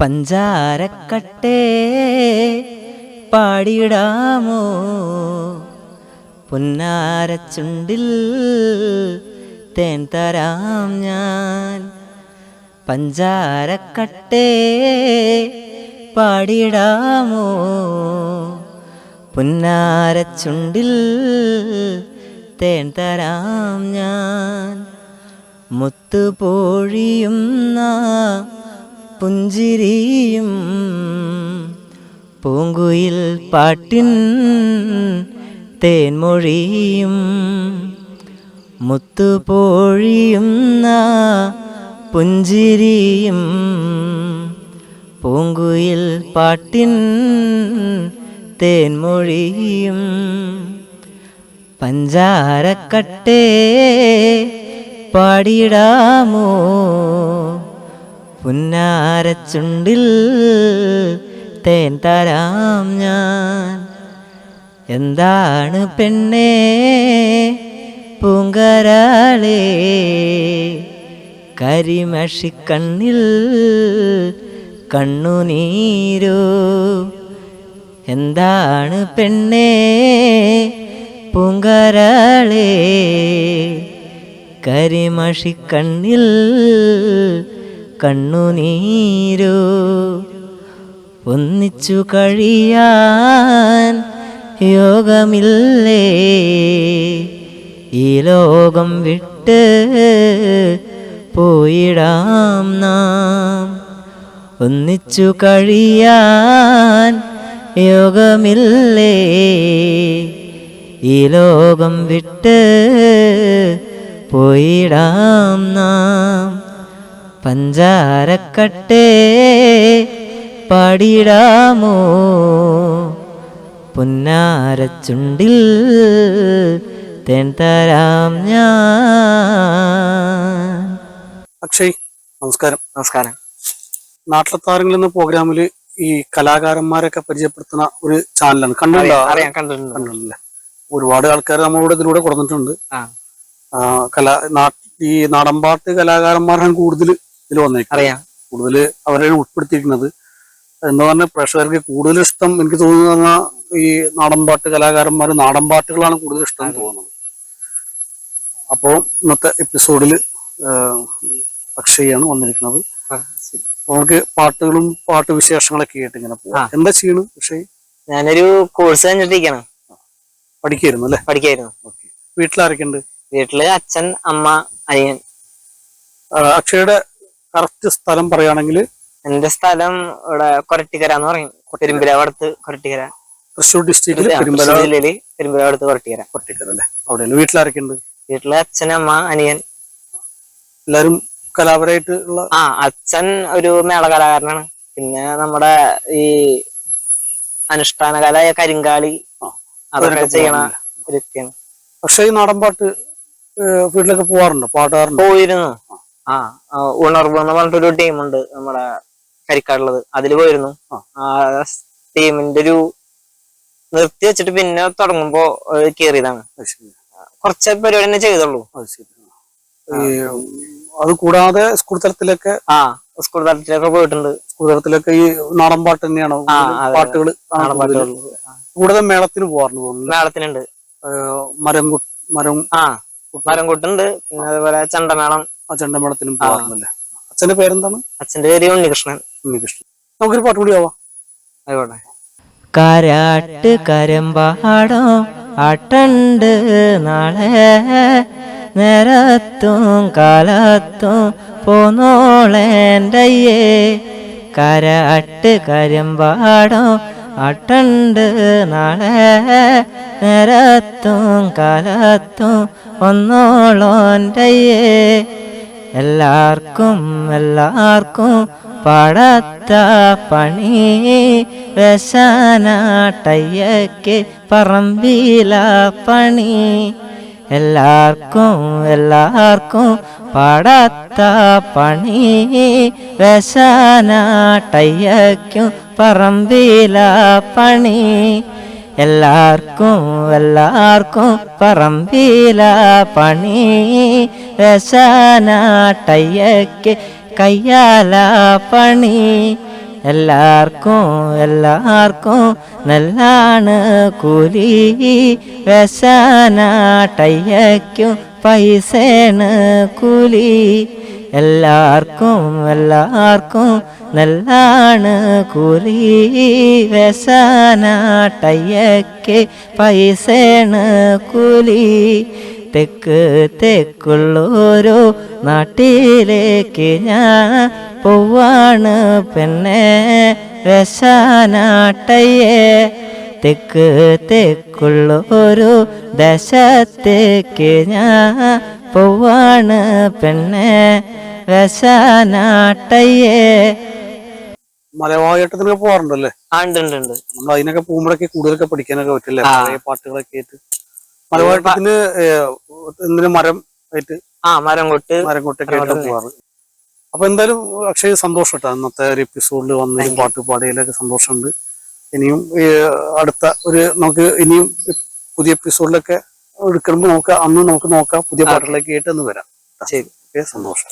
പഞ്ചാരക്കട്ടേ പാടിയിടാമോ? പുന്നാരച്ചുണ്ടിൽ തേൻ തരാം ഞാൻ. പഞ്ചാരക്കട്ടേ പാടിയിടാമോ? പുന്നാരച്ചുണ്ടിൽ തേൻ തരാം ഞാൻ. മുത്തുപൊഴിയുന്ന പുഞ്ചിരിയും പൂങ്കുയിൽ പാട്ടിൻ തേൻമൊഴിയും മുത്തുപൊഴിയുന്ന പുഞ്ചിരിയും പൂങ്കുയിൽ പാട്ടിൻ തേൻമൊഴിയും പഞ്ചാരക്കട്ടേ പാടിയിടാമോ പുന്നാരച്ചുണ്ടിൽ തേൻ തരാം ഞാൻ. എന്താണ് പെണ്ണേ പൂങ്കരാളേ? കരിമഷിക്കണ്ണിൽ കണ്ണുനീരോ എന്താണ് പെണ്ണേ പൂങ്കരാളേ? കരിമഷിക്കണ്ണിൽ കണ്ണുനീരോ ഒന്നിച്ചു കഴിയാൻ യോഗമില്ലേ? ഈ ലോകം വിട്ട് പോയിടാം നാം. ഒന്നിച്ചു കഴിയാൻ യോഗമില്ലേ? ഈ ലോകം വിട്ട് പോയിടാം നാം. പഞ്ചാരക്കട്ടേ പാടിയിടാമോ? പുന്നാരച്ചുണ്ടിൽ തേൻ തരാം ഞാൻ. അക്ഷയ് നമസ്കാരം. നമസ്കാരം. നാട്ടിലെ താരങ്ങൾ എന്ന പ്രോഗ്രാമിൽ ഈ കലാകാരന്മാരൊക്കെ പരിചയപ്പെടുത്തുന്ന ഒരു ചാനലാണ് കണ്ടിട്ടുണ്ടല്ലേ ഒരുപാട് ആൾക്കാർ നമ്മളോട് ഇതിലൂടെ കൊടുത്തിട്ടുണ്ട്. കലാ നാ- ഈ നാടൻപാട്ട് കലാകാരന്മാരാണ് കൂടുതൽ ഇതിൽ വന്നേക്കാം. അറിയാം. കൂടുതൽ അവരെ ഉൾപ്പെടുത്തിയിരിക്കുന്നത്. എന്ന് പറഞ്ഞാൽ പ്രേക്ഷകർക്ക് കൂടുതൽ ഇഷ്ടം എനിക്ക് തോന്നുന്നു തോന്നുന്ന ഈ നാടൻപാട്ട് കലാകാരന്മാർ നാടൻപാട്ടുകളാണ് കൂടുതൽ ഇഷ്ടം തോന്നുന്നത്. അപ്പോൾ ഇന്നത്തെ എപ്പിസോഡിൽ അക്ഷയാണ് വന്നിരിക്കുന്നത്. അവർക്ക് നമുക്ക് പാട്ടുകളും പാട്ട് വിശേഷങ്ങളൊക്കെ ആയിട്ട് ഇങ്ങനെ. പോവാം. എന്താ ചെയ്യണു പക്ഷേ ഞാനൊരു കോഴ്സ് കഴിഞ്ഞിട്ടിരിക്കണം. പഠിക്കായിരുന്നു അല്ലേ? പഠിക്കായിരുന്നു. വീട്ടിലാരൊക്കെ ഉണ്ട് വീട്ടിൽ അച്ഛൻ അമ്മ അനിയൻ. അക്ഷയുടെ കറക്റ്റ് സ്ഥലം പറയുകയാണെങ്കിൽ എന്റെ സ്ഥലം ഇവിടെ കൊരട്ടിക്കര എന്ന് പറയും പെരുമ്പലവടത്ത് കൊരട്ടിക്കര. തൃശ്ശൂർ ഡിസ്ട്രിക്റ്റിൽ കൊരട്ടിക്കര ജില്ലയിൽ പെരുമ്പിലാവ് അടുത്ത് കൊരട്ടിക്കര പട്ടിക്കൽ അല്ലേ? അവിടെയല്ലേ വീട്ടിലാരൊക്കെ ഉണ്ട് വീട്ടിൽ അച്ഛൻ അമ്മ അനിയൻ. എല്ലാരും കലാപരമായിട്ട് ഉള്ള ആ അച്ഛൻ ഒരു മേള കലാകാരനാണ്. പിന്നെ നമ്മുടെ ഈ അനുഷ്ഠാന കലയ കരിങ്കാളി അതൊക്കെ ചെയ്യണ ഒരു വ്യക്തിയാണ്. പക്ഷെ ഈ നാടൻ പാട്ട് വീട്ടിലൊക്കെ പോവാറുണ്ടോ പാട്ടുകാരുണ്ടോ? പോയിരുന്നു. ആ ഉണർവ് എന്ന് പറഞ്ഞിട്ടൊരു ടീമുണ്ട് നമ്മുടെ കരിക്കാടുള്ളത്. അതിൽ പോയിരുന്നു. ആ. ടീമിന്റെ ഒരു നിർത്തി വെച്ചിട്ട് പിന്നെ തുടങ്ങുമ്പോ കേറിയതാണ്. കുറച്ച് പരിപാടി തന്നെ ചെയ്തുള്ളൂ. അത് കൂടാതെ സ്കൂൾ തലത്തിലൊക്കെ ആ സ്കൂൾ തലത്തിലൊക്കെ പോയിട്ടുണ്ട്. സ്കൂൾ തലത്തിലൊക്കെ ഈ നാടൻ പാട്ട് തന്നെയാണോ? പാട്ടുകൾ നാടൻ കൂടുതൽ മേളത്തിന് പോവാറുണ്ട് തോന്നുന്നു. മേളത്തിനുണ്ട്. മരം മരം ആ മരം കൂട്ടുണ്ട്. പിന്നെ അതേപോലെ ചണ്ടമേളം. ആ. ചെണ്ടമേളത്തിനും പോകാറുണ്ടല്ലേ? അച്ഛന്റെ പേരെന്താണ്? അച്ഛന്റെ പേര് ഉണ്ണികൃഷ്ണൻ. ഉണ്ണികൃഷ്ണൻ. നമുക്കൊരു പാട്ട് കൂടി ആവാം ആയിക്കോട്ടെ. കരാട്ട് കരമ്പാടോ അട്ടണ്ട് നാളെ നേരത്തും കാലത്തും പോന്നോളേന്റയ്യേ കരാട്ട് കരമ്പാടോ അട്ടണ്ട് നാളെ നേരത്തും കാലത്തും ഒന്നോളോന്റയ്യേ എല്ലാവർക്കും എല്ലാവർക്കും പടത്ത പണി. വ്യസനാട്ടയ്യക്ക് പറമ്പില പണി. എല്ലാവർക്കും എല്ലാവർക്കും പടത്ത പണി. വ്യസനാട്ടയ്യക്കും പറമ്പില പണി. എല്ലാവർക്കും എല്ലാവർക്കും പറമ്പില പണി. രസനാട്ടയ്യക്ക് കയ്യാല പണി. എല്ലാവർക്കും എല്ലാവർക്കും നല്ലാണ് കൂലി. വ്യസനാട്ടയ്യയ്ക്കും പൈസേണ് കൂലി. എല്ലാവർക്കും എല്ലാവർക്കും നല്ലാണ് കുറി വ്യസനാട്ടയ്യയ്ക്ക് പൈസേണ് കുലി. തെക്ക് തെക്കുള്ളോരോ നാട്ടിലേക്ക് ഞാൻ പോവാണ് പിന്നെ രസാനാട്ടയ്യേ തെക്ക് തെക്കുള്ളോരോ ദശത്തേക്ക് ഞാൻ പോവാണ് പെണ്ണെ രസാനാട്ടയ്യേ. മലവായട്ടത്തിനൊക്കെ പോകാറുണ്ടല്ലേ ആ ഉണ്ട് ഉണ്ട് ഉണ്ട്. നമ്മൾ അതിനൊക്കെ പോകുമ്പോഴൊക്കെ കൂടുതലൊക്കെ പഠിക്കാനൊക്കെ പറ്റില്ലേ? ആ. പഴയ പാട്ടുകളൊക്കെ ആയിട്ട്. മലവായട്ടത്തിന് എന്തിനു മരം ആയിട്ട്? ആ മരം കൊട്ട്. മരം കൊട്ടൊക്കെ ആയിട്ട് മരം പോവാറ്. അപ്പൊ എന്തായാലും അക്ഷയ് സന്തോഷം കേട്ടോ ഇന്നത്തെ ഒരു എപ്പിസോഡിൽ വന്നതിലും പാട്ട് പാടിയതിലൊക്കെ സന്തോഷമുണ്ട്. ഇനിയും ഈ അടുത്ത ഒരു നമുക്ക് ഇനിയും പുതിയ എപ്പിസോഡിലൊക്കെ എടുക്കുമ്പോൾ നമുക്ക് അന്ന് നമുക്ക് നോക്കാം. പുതിയ പാട്ടുകളൊക്കെ ആയിട്ട് ഒന്ന് വരാം. ശരി. ഓക്കെ സന്തോഷം.